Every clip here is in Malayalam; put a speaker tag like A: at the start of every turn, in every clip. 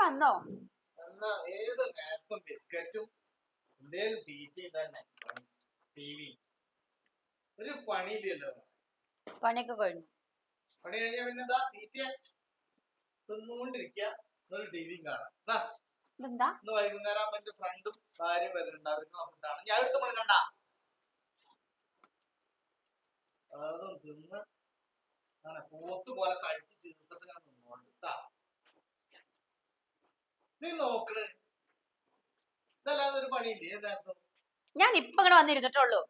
A: വന്നോ?
B: എന്നാ ഏത് നേരത്തും ബിസ്ക്കറ്റും എന്തേലും തീറ്റയും തന്നെ. ടി വി ഒരു പണിയില്ലല്ലോ.
A: പണിയൊക്കെ കഴിഞ്ഞു.
B: പണി കഴിഞ്ഞാ പിന്നെ എന്താ? തീറ്റ തിന്നുകൊണ്ടിരിക്കുക ഒരു ടിവിയും കാണാം. ദാ,
A: ഇതെന്താ?
B: ഇന്ന് വൈകുന്നേരം ആകുമ്പോ എന്റെ ഫ്രണ്ടും ഭാര്യയും വരുന്നുണ്ട്. അവർക്ക് ഞാൻ എടുത്ത് പണി കണ്ട അതൊന്നും തിന്ന് അങ്ങനെ പോത്ത് പോലെ കഴിച്ച് ചേർത്തിട്ട് ഞാൻ നിന്നോണ്ട്. നീ നോക്കണ് ഇതല്ലാതെ ഒരു പണിയില്ലേ നേരത്തും
A: ഞാൻ ഇപ്പൊ ഇങ്ങനെ വന്നിരുന്നിട്ടുള്ളൂ.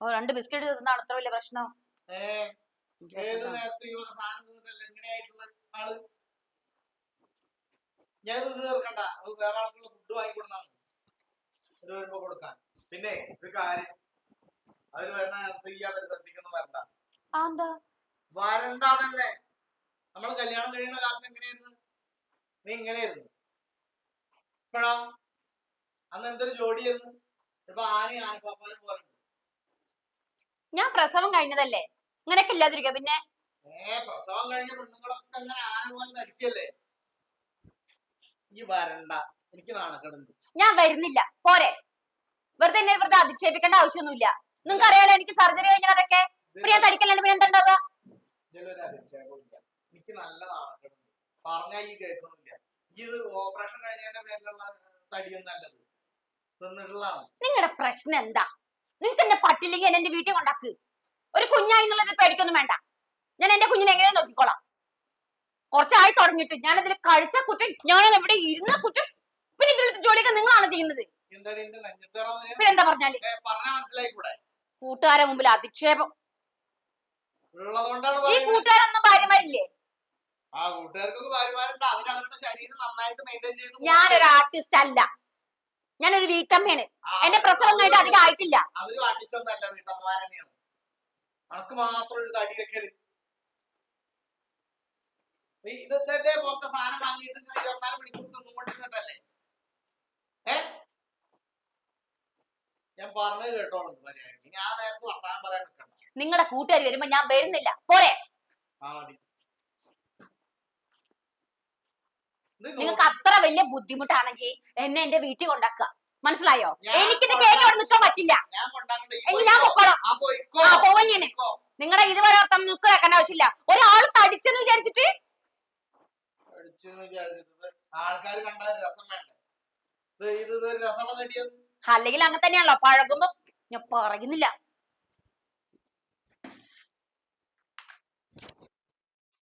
A: ഓ രണ്ട് ബിസ്ക്കറ്റ് തിന്നാണ് അത്ര വലിയ പ്രശ്നം.
B: ഏത് നേരത്തെ ആൾ? ഞാൻ ഇത് തീർക്കണ്ട. അത് വേറെ ആൾക്കുള്ള ഫുഡ് വാങ്ങിക്കൊടുത്താൽ ഒരു വരുമ്പോ കൊടുക്കാൻ പിന്നെ ഒരു കാര്യം. അവർ വരുന്ന നേരത്ത് ഈ പരിസരത്തേക്കൊന്നും വരണ്ട.
A: ആ എന്താ?
B: വരണ്ട തന്നെ നമ്മൾ കല്യാണം കഴിയുന്ന കാലത്ത് എങ്ങനെയായിരുന്നു? നീ ഇങ്ങനെയായിരുന്നു. ഇപ്പഴാ? അന്ന് എന്തൊരു ജോഡിയായിരുന്നു? ഇപ്പൊ ആനയും ആനപ്പാപ്പാനും പോലെ.
A: ഞാൻ പ്രസവം കഴിഞ്ഞതല്ലേ? ഇങ്ങനെയൊക്കെ ഇല്ലാതിരിക്കുക പിന്നെ?
B: ഏ പ്രസവം കഴിഞ്ഞ പെണ്ണുങ്ങളൊക്കെ അങ്ങനെ ആന പോലെ നടിക്കല്ലേ? ഈ വരണ്ട. എനിക്ക് നാണക്കെടുണ്ട്.
A: ഞാൻ വരുന്നില്ല. പോരെ. വെറുതെ എന്നെ വെറുതെ അധിക്ഷേപിക്കേണ്ട ആവശ്യമൊന്നുമില്ല. നിങ്ങൾക്ക് അറിയാലോ എനിക്ക് സർജറി കഴിഞ്ഞ കഥയൊക്കെ പിന്നെ ഞാൻ തടിക്കല്ലാണ്ട് പിന്നെ എന്താ ഉണ്ടാവുക?
B: ഇതിലൊരു അധിക്ഷേപമില്ല എനിക്ക് നല്ല നാണക്കെടുണ്ട് പറഞ്ഞാ ഈ കേൾക്കണില്ല ഇത് ഓപ്പറേഷൻ കഴിഞ്ഞതിന്റെ പേരിലുള്ള തടിയും നല്ലത്. തിന്നിട്ടുള്ളതാണ്.
A: നിങ്ങളുടെ പ്രശ്നം എന്താ? നിങ്ങൾക്ക് എന്നെ പറ്റില്ലെങ്കിൽ എന്നെ എന്റെ വീട്ടിൽ കൊണ്ടാക്ക്. ഒരു കുഞ്ഞായി എന്നുള്ളത് പേടിക്കൊന്നും വേണ്ട. ഞാൻ എന്റെ കുഞ്ഞിനെ എങ്ങനെ നോക്കിക്കോളാം? കുറച്ചായി തുടങ്ങിയിട്ട് ഞാൻ അതിൽ കഴിച്ച കുറ്റം ഞാൻ ഇവിടെ ഇരുന്ന കുറ്റം പിന്നെ ഇതിലത്തെ ജോലിയൊക്കെ നിങ്ങളാണ് ചെയ്യുന്നത്?
B: പിന്നെന്താ എന്റെ പറഞ്ഞാൽ
A: കൂട്ടുകാരെ മുമ്പിൽ അധിക്ഷേപം. ഈ കൂട്ടുകാരൊന്നും ഭാര്യമാരില്ലേ?
B: ആ കൂട്ടുകാർക്കൊക്കെ ഭാര്യമാരുണ്ട്. അവർ അവരുടെ ശരീരം നന്നായിട്ട് മെയിന്റെയിൻ ചെയ്ത്
A: ഞാനൊരു ആർട്ടിസ്റ്റ് അല്ല. ഞാനൊരു വീട്ടമ്മയാണ്. എന്റെ പ്രസവം കഴിഞ്ഞിട്ട് അധികം ആയിട്ടില്ല.
B: അവരും ആർട്ടിസ്റ്റ് ഒന്നും അല്ല വീട്ടമ്മമാർ തന്നെയാണ്. അനക്ക് മാത്രം ഒരു തടി വെക്കൽ. നീ ഇത് ഇതേ പോലത്തെ സാധനം വാങ്ങിയിട്ട് ഇങ്ങനെ ഇരുപത്തിനാല് മണിക്കൂർ തിന്നുകൊണ്ടിരുന്നിട്ടല്ലേ ഏ? ഞാൻ പറഞ്ഞത് കേട്ടോളൂ ഞാൻ നേരത്ത് വർത്താനം പറയാൻ നിൽക്കണ്ട.
A: നിങ്ങളുടെ കൂട്ടുകാർ വരുമ്പോ ഞാൻ വരുന്നില്ല. പോരെ. നിങ്ങൾക്ക് അത്ര വലിയ ബുദ്ധിമുട്ടാണെങ്കിൽ എന്നെ എന്റെ വീട്ടിൽ കൊണ്ടാക്കുക. മനസ്സിലായോ? എനിക്ക് കേട്ട് അവിടെ നിൽക്കാൻ പറ്റില്ല.
B: ഞാൻ
A: എങ്കിൽ. പൊക്കോളാം.
B: ആ
A: പോവന്നെയാണ് നിങ്ങളുടെ ഇതുവരെ വർത്തം നിൽക്കുക വെക്കേണ്ട ആവശ്യമില്ല. ഒരാൾ തടിച്ചെന്ന് വിചാരിച്ചിട്ട്? അല്ലെങ്കിൽ അങ്ങനെ തന്നെയാണല്ലോ. പഴകുമ്പോ ഞാൻ പറയുന്നില്ല.